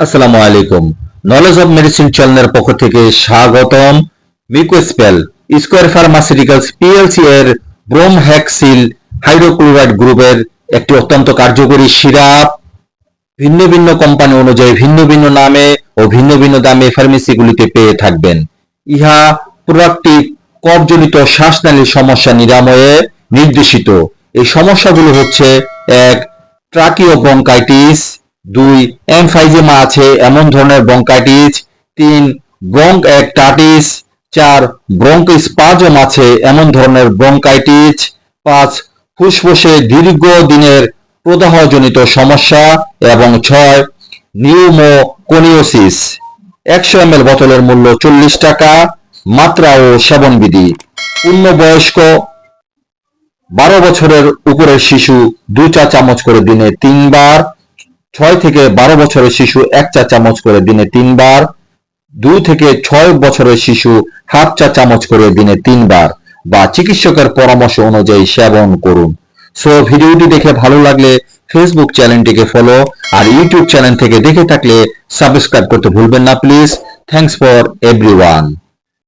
আসসালামু আলাইকুম। Knowledge of medicine চ্যানেলের পক্ষ থেকে স্বাগতম। মিকোস্পেল স্কোয়ার ফার্মাসিউটিক্যালস পিএলসি এর ব্রোম হ্যাক্সিল হাইড্রোক্লোরাইড গ্রুপের একটি অত্যন্ত কার্যকরী সিরাপ। ভিন্ন ভিন্ন কোম্পানি অনুযায়ী ভিন্ন ভিন্ন নামে ও ভিন্ন ভিন্ন দামে ফার্মেসিগুলিতে পেয়ে থাকবেন। ইহা প্রোডাক্টটি কফজনিত শ্বাসনালীর সমস্যা নিরাময়ে নির্দেশিত। এই সমস্যাগুলো হচ্ছে এক ট্রাকিও ব্রঙ্কাইটিস দুই এমফাইজেমা আছে এমন ধরনের ব্রঙ্কাইটিস তিন ব্রঙ্ক একটাটিস চার ব্রঙ্কস্পাজম আছে এমন ধরনের ব্রঙ্কাইটিস পাঁচ, ফুসফুসে দীর্ঘ দিনের প্রদাহজনিত সমস্যা এবং ছয় নিউমোকোনিওসিস একশো এম বোতলের মূল্য চল্লিশ টাকা, মাত্রা ও সেবনবিধি। পূর্ণবয়স্ক বারো বছরের উপরের শিশু দু চা চামচ করে দিনে তিনবার, ছয় থেকে বারো বছরের শিশু এক চা চামচ করে দিনে তিনবার, দুই থেকে ছয় বছরের শিশু হাফ চা চামচ করে দিনে তিনবার বা চিকিৎসকের পরামর্শ অনুযায়ী সেবন করুন। সো ভিডিওটি দেখে ভালো লাগলে ফেসবুক চ্যানেলটিকে ফলো আর ইউটিউব চ্যানেল থেকে দেখে থাকলে সাবস্ক্রাইব করতে ভুলবেন না প্লিজ থ্যাংকস ফর এভরিওয়ান